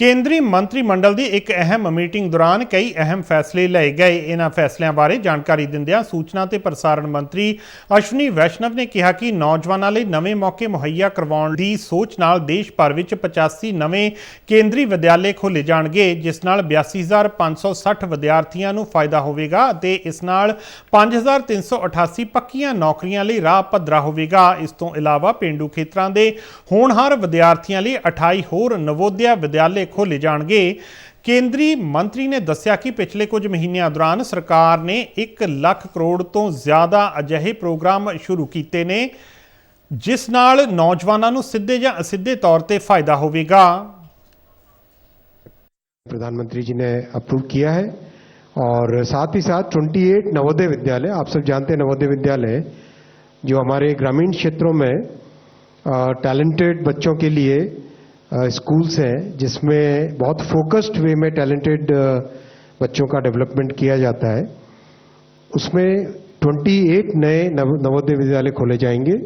ਕੇਂਦਰੀ ਮੰਤਰੀ ਮੰਡਲ ਦੀ ਇੱਕ ਅਹਿਮ ਮੀਟਿੰਗ ਦੌਰਾਨ ਕਈ ਅਹਿਮ ਫੈਸਲੇ ਲਏ ਗਏ। ਇਹਨਾਂ ਫੈਸਲਿਆਂ ਬਾਰੇ ਜਾਣਕਾਰੀ ਦਿੰਦਿਆਂ ਸੂਚਨਾ ਤੇ ਪ੍ਰਸਾਰਣ ਮੰਤਰੀ ਅਸ਼ਵਨੀ ਵੈਸ਼ਨਵ ਨੇ ਕਿਹਾ ਕਿ ਨੌਜਵਾਨਾਂ ਲਈ ਨਵੇਂ ਮੌਕੇ ਮੁਹੱਈਆ ਕਰਵਾਉਣ ਦੀ ਸੋਚ ਨਾਲ ਦੇਸ਼ ਭਰ ਵਿੱਚ 85 ਨਵੇਂ ਕੇਂਦਰੀ ਵਿਦਿਆਲੇ ਖੋਲੇ ਜਾਣਗੇ, ਜਿਸ ਨਾਲ 82560 ਵਿਦਿਆਰਥੀਆਂ ਨੂੰ ਫਾਇਦਾ ਹੋਵੇਗਾ ਅਤੇ ਇਸ ਨਾਲ 5388 ਪੱਕੀਆਂ ਨੌਕਰੀਆਂ ਲਈ ਰਾਹ ਪੱਧਰਾ ਹੋਵੇਗਾ। ਇਸ ਤੋਂ ਇਲਾਵਾ ਪਿੰਡੂ ਖੇਤਰਾਂ ਦੇ ਹੋਣਹਾਰ ਵਿਦਿਆਰਥੀਆਂ ਲਈ 28 ਹੋਰ ਨਵੋਦਿਆ ਵਿਦਿਆਲੇ ਖੋਲੇ ਜਾਣਗੇ ਕੇਂਦਰੀ ਮੰਤਰੀ ਨੇ ਦੱਸਿਆ ਕਿ ਪਿਛਲੇ ਕੁਝ ਮਹੀਨਿਆਂ ਦੌਰਾਨ ਸਰਕਾਰ ਨੇ 1 ਲੱਖ ਕਰੋੜ ਤੋਂ ਜ਼ਿਆਦਾ ਅਜਿਹੇ ਪ੍ਰੋਗਰਾਮ ਸ਼ੁਰੂ ਕੀਤੇ ਨੇ ਜਿਸ ਨਾਲ ਨੌਜਵਾਨਾਂ ਨੂੰ ਸਿੱਧੇ ਜਾਂ ਅਸਿੱਧੇ ਤੌਰ ਤੇ ਫਾਇਦਾ ਹੋਵੇਗਾ प्रधानमंत्री जी ने अप्रूव किया है और साथ ही साथ 28 नवोदय विद्यालय आप सब जानते हैं नवोदय विद्यालय जो हमारे ग्रामीण क्षेत्रों में टैलेंटेड बच्चों के लिए स्कूल्स हैं जिसमें बहुत फोकस्ड वे में टैलेंटेड बच्चों का डेवलपमेंट किया जाता है उसमें 28 नए नव- नवोदय विद्यालय खोले जाएंगे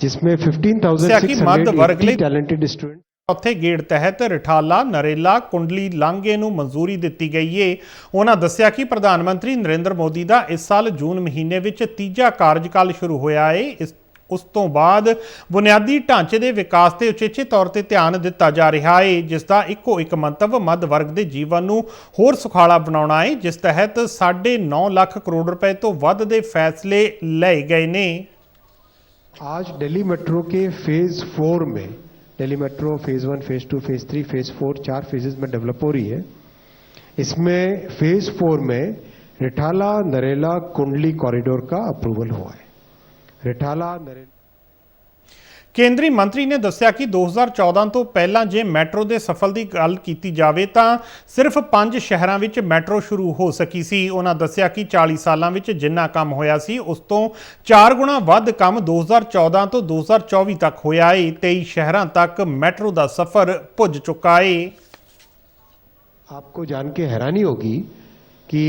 जिसमें ਸਿਆ ਕਿ ਮੱਧ ਵਰਗ ਲਈ- 15,680 टैलेंटेड स्टूडेंट ਚੌਥੇ ਗੇੜ ਤਹਿਤ ਰਿਠਾਲਾ ਨਰੇਲਾ ਕੁੰਡਲੀ ਲਾਂਘੇ ਨੂੰ ਮਨਜ਼ੂਰੀ ਦਿੱਤੀ ਗਈ ਏ ਉਹਨਾਂ ਦੱਸਿਆ ਕਿ ਪ੍ਰਧਾਨ ਮੰਤਰੀ ਨਰਿੰਦਰ ਮੋਦੀ ਦਾ ਇਸ ਸਾਲ ਜੂਨ ਮਹੀਨੇ ਵਿੱਚ ਤੀਜਾ ਕਾਰਜਕਾਲ ਸ਼ੁਰੂ ਹੋਇਆ ਏ ਇਸ ਉਸ ਤੋਂ ਬਾਅਦ ਬੁਨਿਆਦੀ ਢਾਂਚੇ ਦੇ ਵਿਕਾਸ ਤੇ ਉਚੇਚੇ ਤੌਰ ਤੇ ਧਿਆਨ ਦਿੱਤਾ ਜਾ ਰਿਹਾ ਏ ਜਿਸ ਦਾ ਇੱਕੋ ਇੱਕ ਮੰਤਵ ਮੱਧ ਵਰਗ ਦੇ ਜੀਵਨ ਨੂੰ ਹੋਰ ਸੁਖਾਲਾ ਬਣਾਉਣਾ ਏ ਜਿਸ ਤਹਿਤ 9.5 ਲੱਖ ਕਰੋੜ ਰੁਪਏ ਤੋਂ ਵੱਧ ਦੇ ਫੈਸਲੇ ਲਏ ਗਏ ਨੇ आज दिल्ली मेट्रो के फेज फोर में Delhi metro phase one phase two phase three phase four चार फेजेस में डेवलप हो रही है इसमें फेज फोर में रिठाला नरेला कुंडली कॉरिडोर का अप्रूवल हुआ है रिठाला नरेला ਕੇਂਦਰੀ ਮੰਤਰੀ ਨੇ ਦੱਸਿਆ ਕਿ 2014 ਤੋਂ ਪਹਿਲਾਂ ਜੇ ਮੈਟਰੋ ਦੇ ਸਫਲ ਦੀ ਗੱਲ ਕੀਤੀ ਜਾਵੇ ਤਾਂ ਸਿਰਫ 5 ਸ਼ਹਿਰਾਂ ਵਿੱਚ ਮੈਟਰੋ ਸ਼ੁਰੂ ਹੋ ਸਕੀ ਸੀ ਉਹਨਾਂ ਦੱਸਿਆ ਕਿ 40 ਸਾਲਾਂ ਵਿੱਚ ਜਿੰਨਾ ਕੰਮ ਹੋਇਆ ਸੀ ਉਸ ਤੋਂ 4 ਗੁਣਾ ਵੱਧ ਕੰਮ 2014 ਤੋਂ 2024 ਤੱਕ ਹੋਇਆ ਏ 23 ਸ਼ਹਿਰਾਂ ਤੱਕ ਮੈਟਰੋ ਦਾ ਸਫ਼ਰ ਪੁੱਜ ਚੁੱਕਾ ਏ आपको जान के हैरानी होगी कि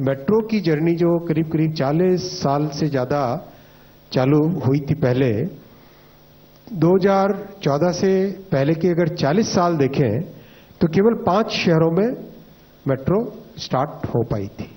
मेट्रो की जर्नी जो करीब करीब 40 साल से ज़्यादा चालू हुई थी पहले 2014 से पहले की अगर 40 साल देखें तो केवल पाँच शहरों में मेट्रो स्टार्ट हो पाई थी।